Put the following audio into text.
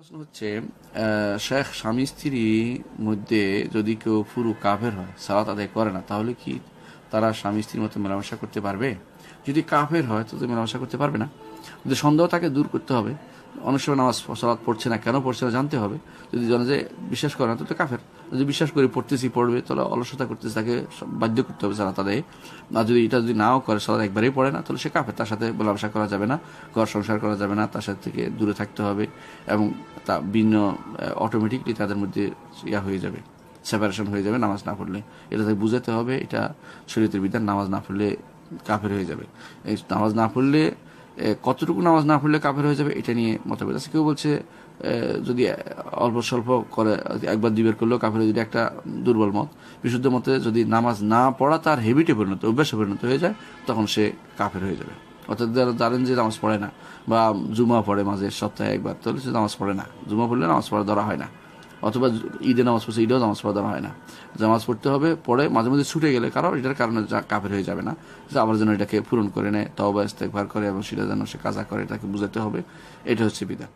প্রশ্ন হচ্ছে শেখ স্বামী স্ত্রীর মধ্যে যদি কেউ পুরো কাফের হয়, সালাত আদায় করে না, তাহলে কি তারা স্বামী স্ত্রীর মতো মেলামেশা করতে পারবে? যদি কাফের হয়, তো তো মেলামেশা করতে পারবে না। যদি সন্দেহ তাকে দূর করতে হবে। অনেক সময় নামাজ, সালাত পড়ছে না কেন পড়ছে না জানতে হবে। যদি জানে যে বিশ্বাস করে না, তো কাফের। যদি বিশ্বাস করে পড়তেছি, পড়বে, তাহলে অলসতা করতেছে, তাকে বাধ্য করতে হবে সালাত আদায়ে। আর যদি এটা যদি নাও করে, সালাত একবারেই পড়ে না, তাহলে সে কাফের, তার সাথে মেলামেশা করা যাবে না, ঘর সংসার করা যাবে না, তার সাথে থেকে দূরে থাকতে হবে এবং তা ভিন্ন অটোমেটিকলি তাদের মধ্যে ইয়া হয়ে যাবে সেপারেশন হয়ে যাবে নামাজ না পড়লে। এটা তাকে বুঝাতে হবে, এটা শরীয়তের বিধান, নামাজ না পড়লে কাফের হয়ে যাবে। এই নামাজ না পড়লে কতটুকু নামাজ না পড়লে কাফের হয়ে যাবে, এটা নিয়ে মতভেদ আছে। কেউ বলছে যদি অল্প স্বল্প করে একবার দুইবার করলেও কাফের যদি একটা দুর্বল মত, বিশুদ্ধ মতে যদি নামাজ না পড়া তার হেবিটে পরিণত, অভ্যাসে পরিণত হয়ে যায়, তখন সে কাফের হয়ে যাবে। অর্থাৎ যারা জানেন যে নামাজ পড়ে না, বা জুমা পড়ে মাঝে সপ্তাহে একবার, তাহলে সে নামাজ পড়ে না। জুমা পড়লে নামাজ পড়া ধরা হয় না। অথবা ঈদে নামাজ পড়ছে, ঈদেও নামাজ পড়া হয় না। জামাজ পড়তে হবে পরে মাঝে মাঝে ছুটে গেলে, কারণ এটার কারণে কাফের হয়ে যাবে না। যে আবার যেন এটাকে পূরণ করে নেয় তবা ইস্তেকবার করে, এবং সেটা যেন সে কাজা করে, এটাকে বুঝাতে হবে। এটা হচ্ছে বিধান।